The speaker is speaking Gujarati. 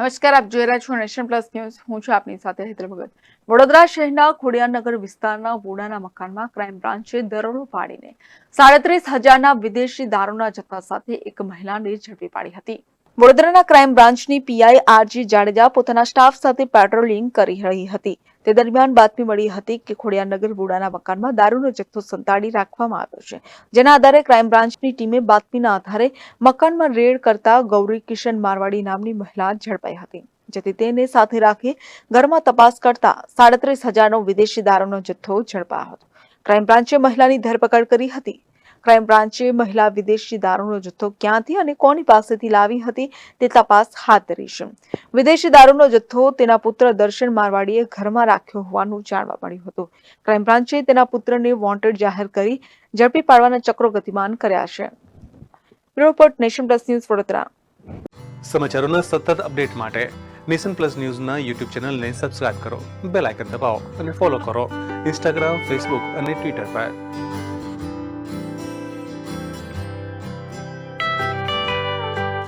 નમસ્કાર, આપ જોઈ રહ્યા છો નેશન પ્લસ ન્યૂઝ. હું છું આપની સાથે હેતલ ભગત. વડોદરા શહેરના ખોડિયાનગર વિસ્તારના વોડાના મકાનમાં ક્રાઇમ બ્રાન્ચે દરોડો પાડીને સાડત્રીસ હજારના વિદેશી દારૂના જથ્થા સાથે એક મહિલાને ઝડપી પાડી હતી. વડોદરાના ક્રાઇમ બ્રાન્ચની પીઆઈ આરજી જાડેજા પોતાના સ્ટાફ સાથે પેટ્રોલિંગ કરી રહી હતી. તે દરમિયાન બાતમી મળી હતી કે ખોડિયાનગર વોડાના મકાનમાં દારૂનો જથ્થો સંતાડી રાખવામાં આવ્યો છે. જેના આધારે ક્રાઇમ બ્રાન્ચની ટીમે બાતમીના આધારે મકાનમાં રેડ કરતા ગૌરી કિશન મારવાડી નામની મહિલા ઝડપાઈ હતી, જેથી તેને સાથે રાખી ઘરમાં તપાસ કરતા સાડત્રીસ હજારનો વિદેશી દારૂનો જથ્થો ઝડપાયો હતો. ક્રાઇમ બ્રાન્ચે મહિલાની ધરપકડ કરી હતી. ક્રાઇમ બ્રાન્ચે મહિલા વિદેશી દારૂનો જથ્થો ક્યાંથી અને કોની પાસેથી લાવી હતી તે તપાસ હાથ ધરી છે. વિદેશી દારૂનો જથ્થો તેના પુત્ર દર્શન મારવાડીએ ઘરમાં રાખ્યો હોવાનું જાણવા મળ્યું હતું. ક્રાઇમ બ્રાન્ચે તેના પુત્રને વોન્ટેડ જાહેર કરી ઝડપી પાડવાના ચક્રો ગતિમાન કર્યા છે. Report nation plus news Vadodara. સમાચારોના સતત અપડેટ માટે નેશન પ્લસ ન્યૂઝના યુટ્યુબ ચેનલને સબસ્ક્રાઇબ કરો, બેલ આઇકન દબાવો અને ફોલો કરો. ઇન્સ્ટાગ્રામ, ફેસબુક અને ટ્વિટર પર.